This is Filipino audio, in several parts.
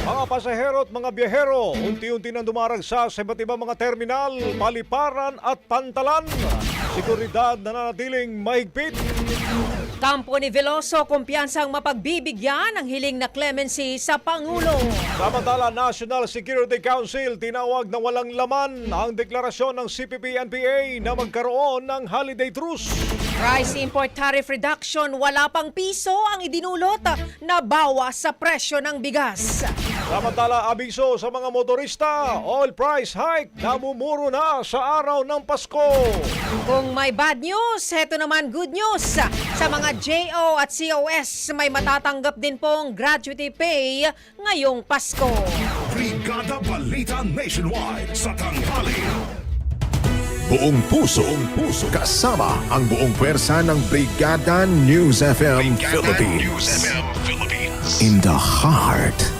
Mga pasahero at mga biyahero, unti-unti nang dumaragsa sa iba't ibang mga terminal, paliparan at pantalan. Seguridad na nanatiling mahigpit. Kampo ni Veloso kumpiyansang mapagbibigyan ang hiling na clemency sa Pangulo. Samantala, National Security Council tinawag na walang laman ang deklarasyon ng CPP-NPA na magkaroon ng holiday truce. Rice import tariff reduction, wala pang piso ang idinulot na bawas sa presyo ng bigas. Samantala, abiso sa mga motorista, oil price hike namumuro na sa araw ng Pasko. Kung may bad news, heto naman good news. Sa mga JO at COS, may matatanggap din pong gratuity pay ngayong Pasko. Brigada Balita Nationwide. Sa tanghali. Buong puso, buong puso, kasama ang buong pwersa ng Brigada News FM Philippines. In the heart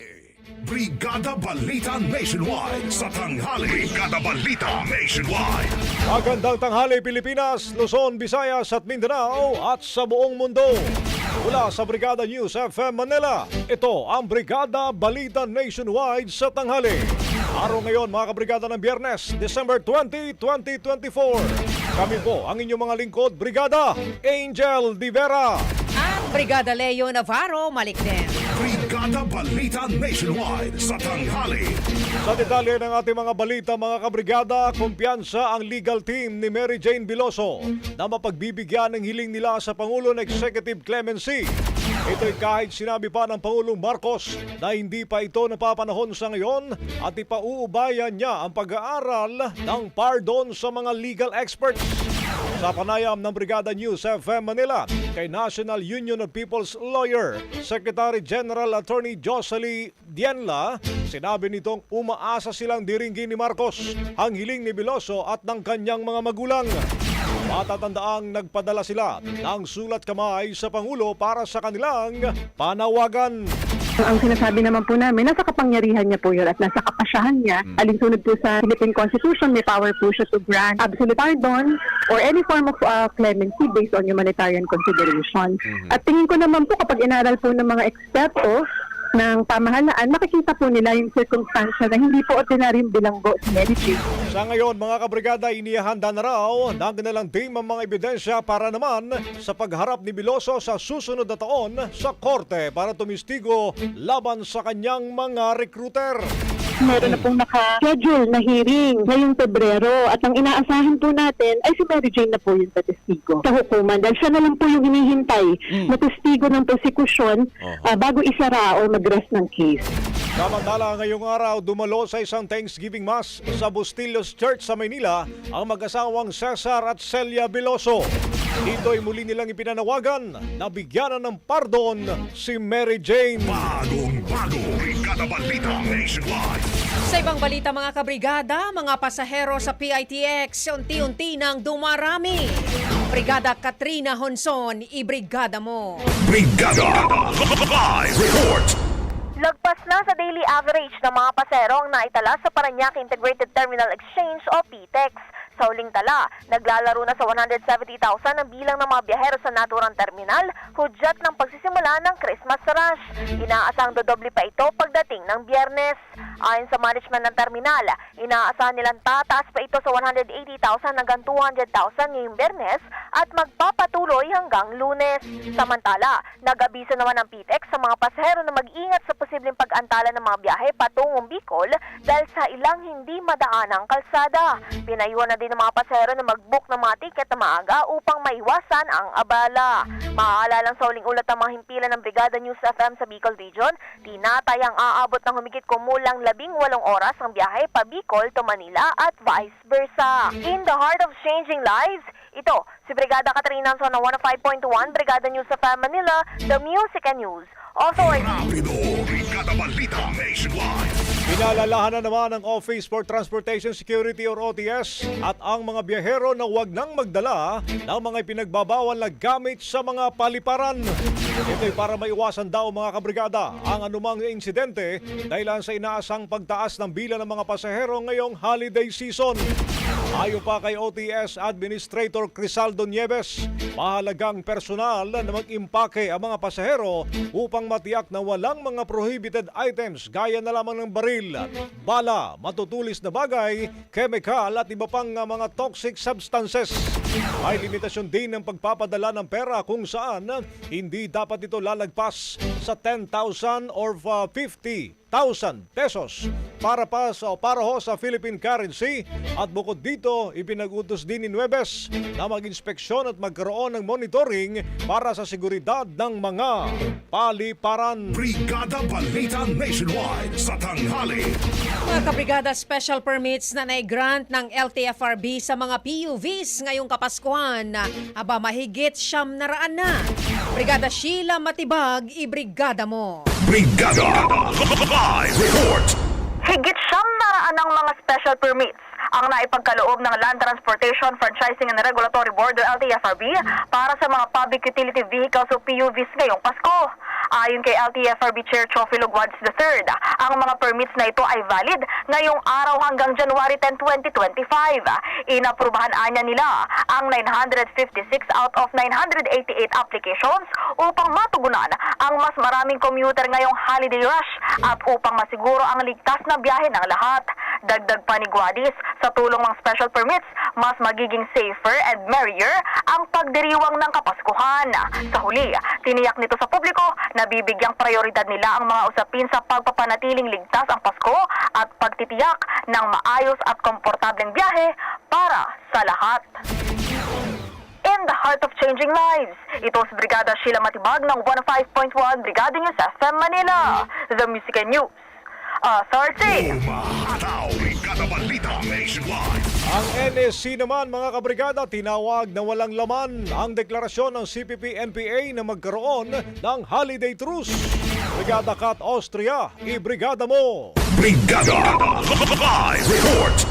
Brigada Balita Nationwide. Sa tanghali. Brigada Balita Nationwide. Magandang tanghali Pilipinas, Luzon, Visayas at Mindanao at sa buong mundo. Mula sa Brigada News FM Manila, ito ang Brigada Balita Nationwide sa tanghali. Araw ngayon mga kabrigada ng Biyernes, December 20, 2024. Kami po ang inyong mga lingkod, Brigada Angel Di Vera. At Brigada Leo Navarro Malikden. Brigada Balita Nationwide. Sa tanghali. Sa detalye ng ating mga balita mga kabrigada, kumpiyansa ang legal team ni Mary Jane Biloso na mapagbibigyan ng hiling nila sa Pangulo ng Executive Clemency. Ito'y kahit sinabi pa ng Pangulong Marcos na hindi pa ito napapanahon sa ngayon at ipauubayan niya ang pag-aaral ng pardon sa mga legal experts. Sa panayam ng Brigada News FM Manila kay National Union of People's Lawyer, Secretary General Attorney Jocelyn Dienla, sinabi nitong umaasa silang diringgin ni Marcos ang hiling ni Biloso at ng kanyang mga magulang. Matatandaang nagpadala sila ng sulat kamay sa Pangulo para sa kanilang panawagan. Ang sinasabi naman po namin, nasa kapangyarihan niya po yun at nasa kapasyahan niya. Alinsunod po sa Philippine Constitution, may power po siya to grant absolute pardon or any form of uh, clemency based on humanitarian consideration. At tingin ko naman po kapag inaral po ng mga eksperto ng pamahalaan, makikita po nila yung circumstansya na hindi po ordinaryong bilanggo si Mary. Sa ngayon, mga kabrigada, inihanda na raw ng kanilang team ang mga ebidensya para naman sa pagharap ni Biloso sa susunod na taon sa korte para tumistigo laban sa kanyang mga recruiter. Meron na pong naka-schedule na hearing ngayong Pebrero at ang inaasahan po natin ay si Mary Jane na po yung testigo sa hukuman dahil siya na lang po yung hinihintay na testigo ng prosekusyon ah, bago isara o mag-rest ng case. Samantala, ngayong araw, dumalo sa isang Thanksgiving Mass sa Bustillos Church sa Maynila ang mag-asawang Cesar at Celia Biloso. Dito'y muli nilang ipinanawagan na bigyanan ng pardon si Mary Jane. Bagong bago, Brigada Balita Nationwide. Sa ibang balita mga kabrigada, mga pasahero sa PITX unti-unti nang dumarami. Brigada Katrina Honson, ibrigada mo. Brigada Live Report. Lagpas na sa daily average ng mga pasero ang naitala sa Paranaque Integrated Terminal Exchange o PTEX. Sa tala, naglalaro na sa 170,000 ang bilang ng mga biyahero sa naturang terminal, hudyat ng pagsisimula ng Christmas rush. Inaasang dodoble pa ito pagdating ng biyernes. Ayon sa management ng terminal, inaasahan nilang tataas pa ito sa 180,000 hanggang 200,000 ngayong biyernes at magpapatuloy hanggang lunes. Samantala, nag-abiso naman ang PTEX sa mga pasahero na mag-ingat sa posibleng pag-antala ng mga biyahe patungong Bicol dahil sa ilang hindi madaanang kalsada. Pinayuhan na din ng mga pasahero na mag-book ng mga tiket na maaga upang maiwasan ang abala. Maaalalang sa uling ulat ng mga himpilan ng Brigada News FM sa Bicol Region, tinatayang aabot ng humigit kumulang labing walong oras ang biyahe pa Bicol to Manila at vice versa. In the heart of changing lives, ito, si Brigada Katrina sa 105.1 Brigada News FM Manila, The Music and News Authority. Rapido, Brigada Balita Nationwide. Pinalalahanan naman ng Office for Transportation Security or OTS at ang mga biyahero na huwag nang magdala ng mga pinagbabawal na gamit sa mga paliparan. Ito'y para maiwasan daw mga kabrigada ang anumang insidente dahil sa inaasang pagtaas ng bilang ng mga pasahero ngayong holiday season. Ayon pa kay OTS Administrator Crisaldo Nieves, mahalagang personal na mag-impake ang mga pasahero upang matiyak na walang mga prohibited items gaya na lamang ng baril, bala, matutulis na bagay, chemical at iba pang uh, mga toxic substances. May limitasyon din ng pagpapadala ng pera kung saan hindi dapat ito lalagpas sa 10,000 or uh, 50 1,000 pesos para pa sa para ho sa Philippine currency at bukod dito ipinag-utos din ni Nueves na mag-inspeksyon at magkaroon ng monitoring para sa seguridad ng mga paliparan. Brigada Balita Nationwide sa tanghali. Mga kabrigada special permits na nai-grant ng LTFRB sa mga PUVs ngayong Kapaskuhan. Aba mahigit siyam na raan na. Brigada Sheila Matibag, ibrigada mo. Brigada Live Report. Higit siyam na raan ng mga special permits ang naipagkaloob ng Land Transportation Franchising and Regulatory Board o LTFRB para sa mga public utility vehicles o PUVs ngayong Pasko. Ayon kay LTFRB Chair Chofi Lugwads III, ang mga permits na ito ay valid ngayong araw hanggang January 10, 2025. Inaprubahan anya nila ang 956 out of 988 applications upang matugunan ang mas maraming commuter ngayong holiday rush at upang masiguro ang ligtas na biyahe ng lahat. Dagdag pa ni Guadis, sa tulong ng special permits, mas magiging safer and merrier ang pagdiriwang ng Kapaskuhan. Sa huli, tiniyak nito sa publiko na bibigyang prioridad nila ang mga usapin sa pagpapanatiling ligtas ang Pasko at pagtitiyak ng maayos at komportableng biyahe para sa lahat. In the heart of changing lives. Ito si Brigada Sheila Matibag ng 105.1 Brigada News FM Manila. The Music and News Authority. Brigada Balita Nationwide. Ang NSC naman mga kabrigada tinawag na walang laman ang deklarasyon ng CPP-NPA na magkaroon ng holiday truce. Brigada Kat Austria, i-brigada mo! Brigada Live Report.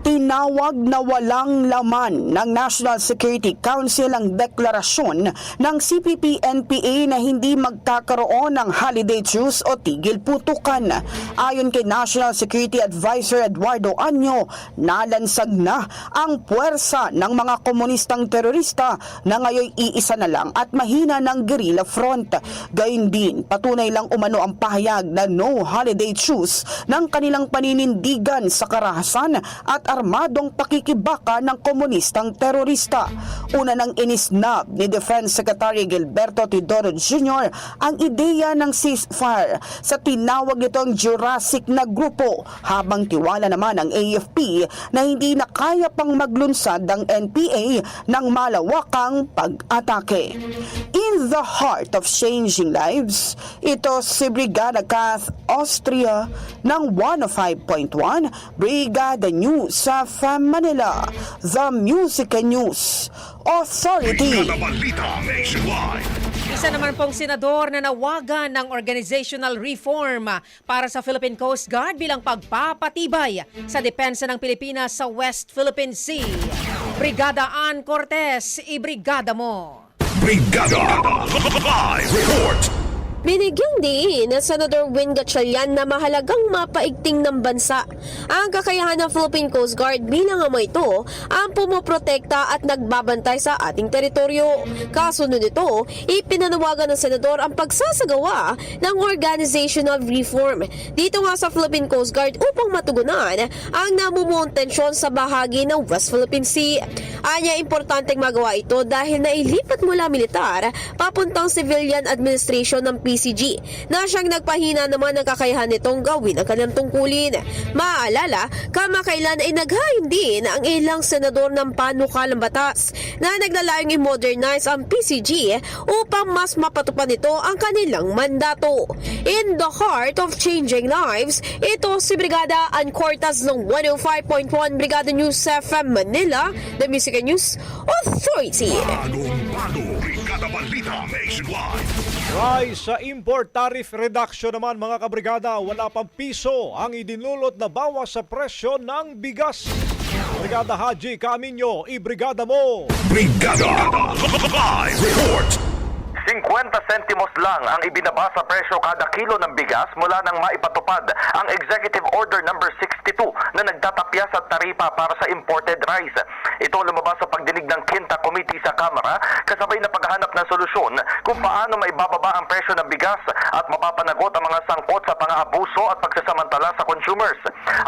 Tinawag na walang laman ng National Security Council ang deklarasyon ng CPP-NPA na hindi magkakaroon ng holiday truce o tigil putukan. Ayon kay National Security Advisor Eduardo Anyo, nalansag na ang puwersa ng mga komunistang terorista na ngayon iisa na lang at mahina ng guerrilla front. Gayun din, patunay lang umano ang pahayag na no holiday truce ng kanilang paninindigan sa karahasan at armadong pakikibaka ng komunistang terorista. Una nang inisnab ni Defense Secretary Gilberto Tidoro Jr. ang ideya ng ceasefire sa tinawag nitong Jurassic na grupo habang tiwala naman ang AFP na hindi na kaya pang maglunsad ang NPA ng malawakang pag-atake. In the heart of changing lives, ito si Brigada Kath Austria ng 105.1 Brigada News sa Manila, The Music and News Authority. Isa naman pong senador na nawagan ng organizational reform para sa Philippine Coast Guard bilang pagpapatibay sa depensa ng Pilipinas sa West Philippine Sea. Brigada Ann Cortez, i-brigada mo! Brigada Live Report. Binigyang diin na Senador Win Gatchalian na mahalagang mapaigting ng bansa ang kakayahan ng Philippine Coast Guard bilang ama ito ang pumoprotekta at nagbabantay sa ating teritoryo. Kasunod nito, ipinanawagan ng Senador ang pagsasagawa ng organizational reform dito nga sa Philippine Coast Guard upang matugunan ang namumuong tensyon sa bahagi ng West Philippine Sea. Anya, importanteng magawa ito dahil nailipat mula militar papuntang civilian administration ng PCG na siyang nagpahina naman ng kakayahan nitong gawin ang kanyang tungkulin. Maaalala, kamakailan ay naghain din ang ilang senador ng panukalang batas na naglalayong i-modernize ang PCG upang mas mapatupad nito ang kanilang mandato. In the heart of changing lives, ito si Brigada Ancortas ng 105.1 Brigada News FM Manila, The Music News Authority. Bagong bago. Brigada Balita Nationwide. Rise sa import tariff reduction naman mga kabrigada, wala pang piso ang idinulot na bawas sa presyo ng bigas. Brigada Haji Caminyo, i-brigada mo! Brigada. 50 sentimos lang ang ibinaba sa presyo kada kilo ng bigas mula nang maipatupad ang Executive Order number 62 na nagtatapya sa taripa para sa imported rice. Ito lumabas sa pagdinig ng Quinta Committee sa Kamara kasabay na paghahanap ng solusyon kung paano maibababa ang presyo ng bigas at mapapanagot ang mga sangkot sa pang-aabuso at pagsasamantala sa consumers.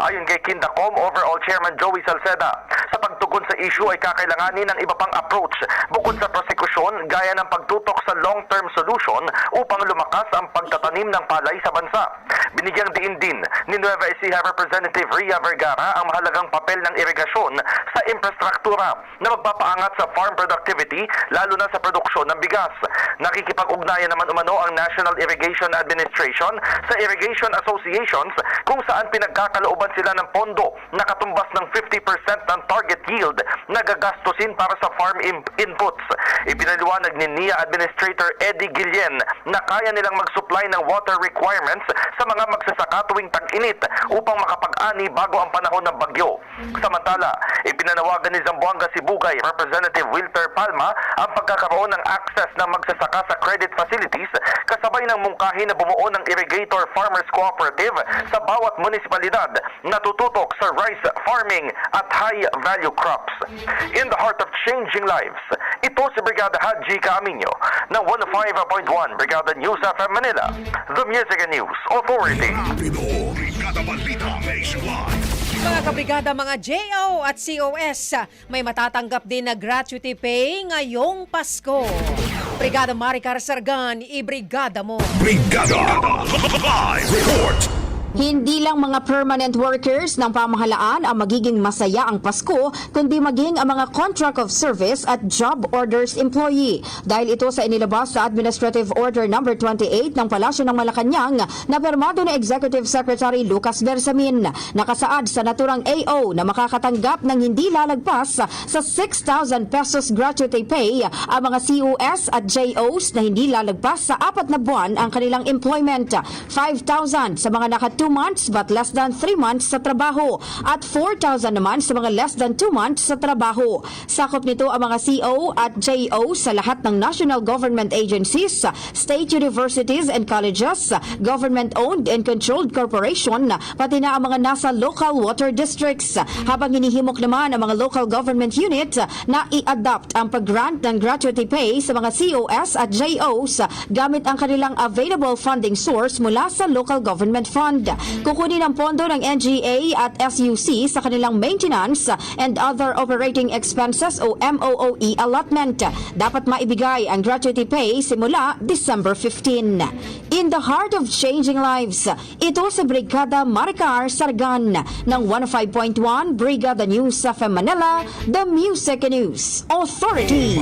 Ayon kay Quintacom Overall Chairman Joey Salceda, sa pagtugon sa issue ay kakailanganin ng iba pang approach bukod sa prosekusyon gaya ng pagtutok sa long-term solution upang lumakas ang pagtatanim ng palay sa bansa. Binigyang diin din ni Nueva Ecija Representative Ria Vergara ang mahalagang papel ng irigasyon sa infrastruktura na magpapaangat sa farm productivity lalo na sa produksyon ng bigas. Nakikipag-ugnayan naman umano ang National Irrigation Administration sa irrigation associations kung saan pinagkakalooban sila ng pondo na katumbas ng 50% ng target yield na gagastusin para sa farm in- inputs. Ipinaliwanag ni NIA Administrator Eddie Guillen na kaya nilang mag-supply ng water requirements sa mga magsasaka tuwing tag-init upang makapag-ani bago ang panahon ng bagyo. Samantala, ipinanawagan ni Zamboanga Sibugay Representative Wilter Palma ang pagkakaroon ng access ng magsasaka sa credit facilities kasabay ng mungkahi na bumuo ng Irrigator Farmers Cooperative sa bawat munisipalidad na tututok sa rice farming at high value crops. In the heart of changing lives, ito si Brigada Haji Caaminyo ng 105.1 Brigada News FM Manila, The Music and News Authority. Rapido. Brigada Balita Nationwide. Mga kabrigada, mga JO at COS, may matatanggap din na gratuity pay ngayong Pasko. Brigada Maricar Sargan, i-brigada mo! Brigada Live Report. Hindi lang mga permanent workers ng pamahalaan ang magiging masaya ang Pasko, kundi maging ang mga contract of service at job orders employee. Dahil ito sa inilabas sa Administrative Order No. 28 ng Palasyo ng Malacanang na permado ni Executive Secretary Lucas Bersamin. Nakasaad sa naturang AO na makakatanggap ng hindi lalagpas sa 6,000 pesos gratuity pay ang mga COS at JOs na hindi lalagpas sa apat na buwan ang kanilang employment. 5,000 sa mga naka 2 months but less than 3 months sa trabaho at 4,000 naman sa mga less than 2 months sa trabaho. Sakop nito ang mga CO at JO sa lahat ng national government agencies, state universities and colleges, government-owned and controlled corporation, pati na ang mga nasa local water districts. Habang hinihimok naman ang mga local government unit na i-adopt ang pag-grant ng gratuity pay sa mga COS at JOs gamit ang kanilang available funding source mula sa local government fund. Kukunin ang pondo ng NGA at SUC sa kanilang maintenance and other operating expenses o MOOE allotment. Dapat maibigay ang gratuity pay simula December 15. In the heart of changing lives, ito sa Brigada Maricar Sargan ng 105.1 Brigada News sa Manila, The Music News Authority.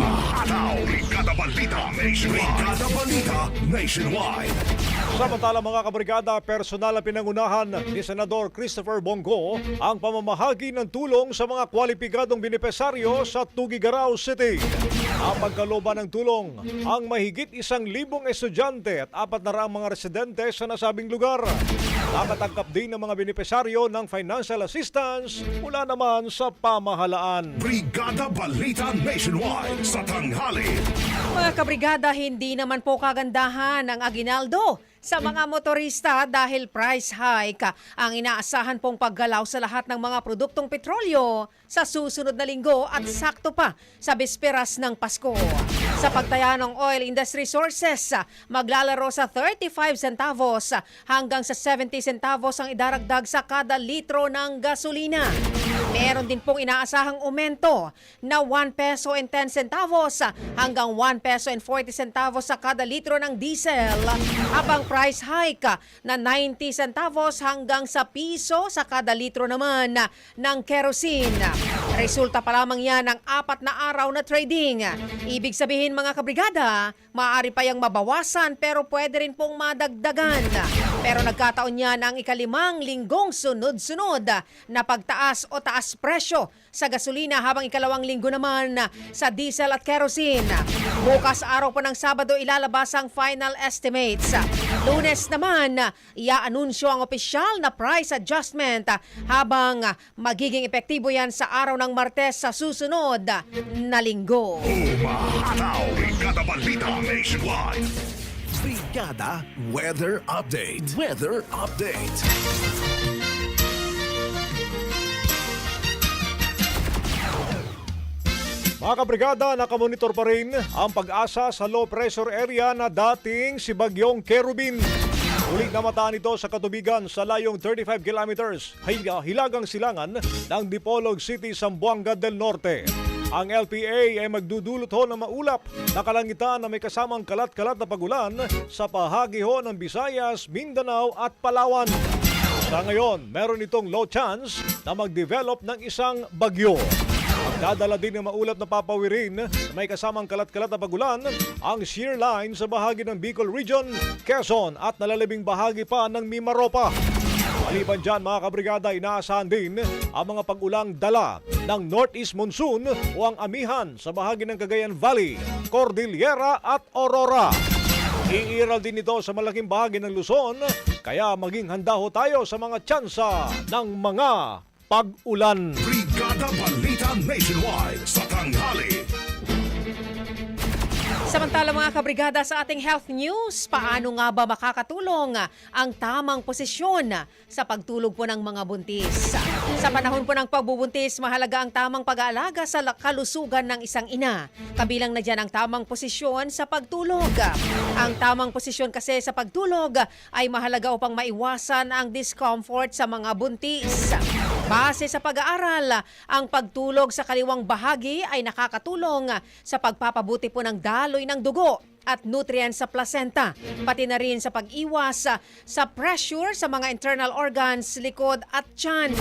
Brigada Balita Nationwide. Brigada Balita Nationwide. Samantala mga kabrigada, personal na pinangunahan ni Senador Christopher Bongo ang pamamahagi ng tulong sa mga kwalipikadong binipesaryo sa Tugigaraw City. Ang pagkaloba ng tulong ang mahigit isang libong estudyante at apat na raang mga residente sa nasabing lugar. Nakatangkap din ng mga binipesaryo ng financial assistance mula naman sa pamahalaan. Brigada Balita Nationwide sa tanghali. Mga kabrigada, hindi naman po kagandahan ang aginaldo sa mga motorista dahil price hike ang inaasahan pong paggalaw sa lahat ng mga produktong petrolyo sa susunod na linggo at sakto pa sa bisperas ng Pasko. Sa pagtaya ng oil industry sources, maglalaro sa 35 centavos hanggang sa 70 centavos ang idaragdag sa kada litro ng gasolina. Meron din pong inaasahang aumento na 1 peso and 10 centavos hanggang 1 peso and 40 centavos sa kada litro ng diesel. Habang price hike na 90 centavos hanggang sa piso sa kada litro naman ng kerosene. Resulta pa lamang yan ng apat na araw na trading. Ibig sabihin mga kabrigada, maaari pa yung mabawasan pero pwede rin pong madagdagan. Pero nagkataon yan ang ikalimang linggong sunod-sunod na pagtaas o taas presyo sa gasolina habang ikalawang linggo naman sa diesel at kerosene. Bukas araw po ng Sabado ilalabas ang final estimates. Lunes naman, iaanunsyo ang opisyal na price adjustment habang magiging epektibo yan sa araw ng Martes sa susunod na linggo. Umahataw, Balita Nationwide. Brigada Weather Update. Weather Update. Mga kabrigada, nakamonitor pa rin ang pag-asa sa low pressure area na dating si Bagyong Kerubin. Uling namataan ito sa katubigan sa layong 35 kilometers hilagang silangan ng Dipolog City, Zamboanga del Norte. Ang LPA ay magdudulot ho ng maulap na kalangitan na may kasamang kalat-kalat na pagulan sa bahagi ho ng Visayas, Mindanao at Palawan. Sa ngayon, meron itong low chance na mag-develop ng isang bagyo. Magdadala din ng maulap na papawirin na may kasamang kalat-kalat na pagulan ang shear line sa bahagi ng Bicol Region, Quezon at nalalabing bahagi pa ng Mimaropa. Maliban dyan mga kabrigada, inaasahan din ang mga pag-ulang dala ng Northeast Monsoon o ang amihan sa bahagi ng Cagayan Valley, Cordillera at Aurora. Iiral din ito sa malaking bahagi ng Luzon, kaya maging handa ho tayo sa mga tsansa ng mga pag-ulan. Brigada Balita Nationwide sa tanghali. Samantala mga kabrigada sa ating health news, paano nga ba makakatulong ang tamang posisyon sa pagtulog po ng mga buntis? Sa panahon po ng pagbubuntis, mahalaga ang tamang pag-aalaga sa kalusugan ng isang ina. Kabilang na dyan ang tamang posisyon sa pagtulog. Ang tamang posisyon kasi sa pagtulog ay mahalaga upang maiwasan ang discomfort sa mga buntis. Base sa pag-aaral, ang pagtulog sa kaliwang bahagi ay nakakatulong sa pagpapabuti po ng daloy ng dugo at nutrients sa placenta, pati na rin sa pag-iwas sa, sa pressure sa mga internal organs, likod at tiyan.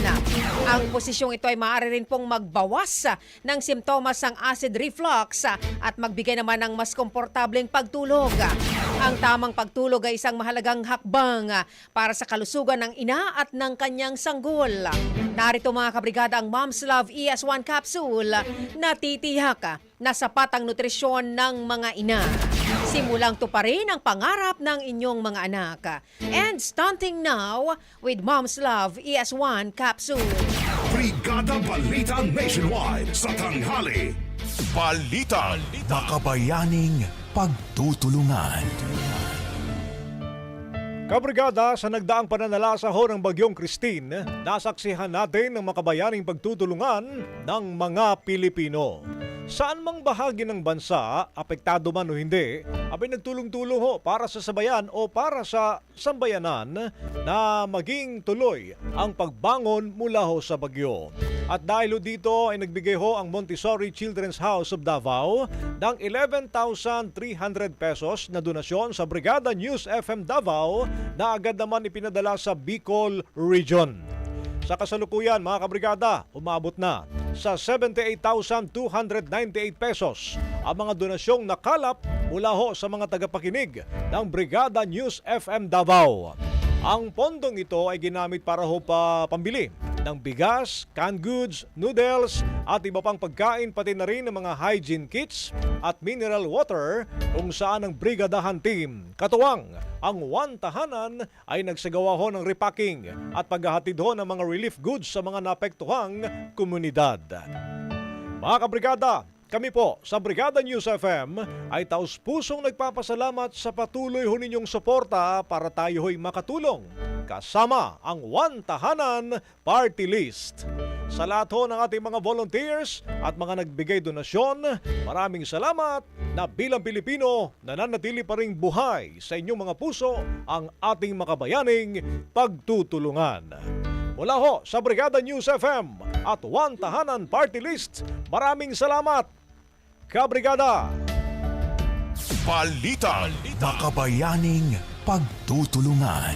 Ang posisyong ito ay maaari rin pong magbawas ng simptomas ng acid reflux at magbigay naman ng mas komportableng pagtulog. Ang tamang pagtulog ay isang mahalagang hakbang para sa kalusugan ng ina at ng kanyang sanggol. Narito mga kabrigada ang Mom's Love ES1 capsule na titiyak na sapat ang nutrisyon ng mga ina. Simulang tuparin ang pangarap ng inyong mga anak. And stunting now with Mom's Love ES1 capsule. Brigada Balita Nationwide sa tanghali. Balita. Makabayaning pagtutulungan. Kabrigada, sa nagdaang pananalasa ho ng Bagyong Christine, nasaksihan natin ang makabayaning pagtutulungan ng mga Pilipino. Saan mang bahagi ng bansa, apektado man o hindi, abay nagtulong-tulong ho para sa sabayan o para sa sambayanan na maging tuloy ang pagbangon mula ho sa bagyo. At dahil dito ay nagbigay ho ang Montessori Children's House of Davao ng 11,300 pesos na donasyon sa Brigada News FM Davao na agad naman ipinadala sa Bicol Region. Sa kasalukuyan mga kabrigada, umabot na sa 78,298 pesos ang mga donasyong nakalap mula ho sa mga tagapakinig ng Brigada News FM Davao. Ang pondong ito ay ginamit para ho pa pambili ng bigas, canned goods, noodles at iba pang pagkain pati na rin ng mga hygiene kits at mineral water kung saan ang brigadahan team. Katuwang, ang One Tahanan ay nagsagawa ho ng repacking at paghahatid ho ng mga relief goods sa mga naapektuhang komunidad. Mga kabrigada, kami po sa Brigada News FM ay taus pusong nagpapasalamat sa patuloy ho ninyong suporta para tayo ho'y makatulong kasama ang One Tahanan Party List. Sa lahat ho ng ating mga volunteers at mga nagbigay donasyon, maraming salamat na bilang Pilipino nananatili pa rin buhay sa inyong mga puso ang ating makabayaning pagtutulungan. Mula ho sa Brigada News FM at One Tahanan Party List, maraming salamat, Kabrigada! Balita. Makabayaning pagtutulungan.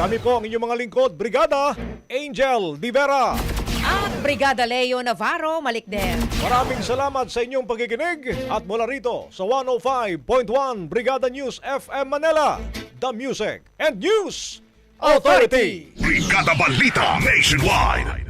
Kami po ang inyong mga lingkod, Brigada Angel Divera. At Brigada Leo Navarro Malikden. Maraming salamat sa inyong pakikinig at mula rito sa 105.1 Brigada News FM Manila, The Music and News Authority. Brigada Balita Nationwide.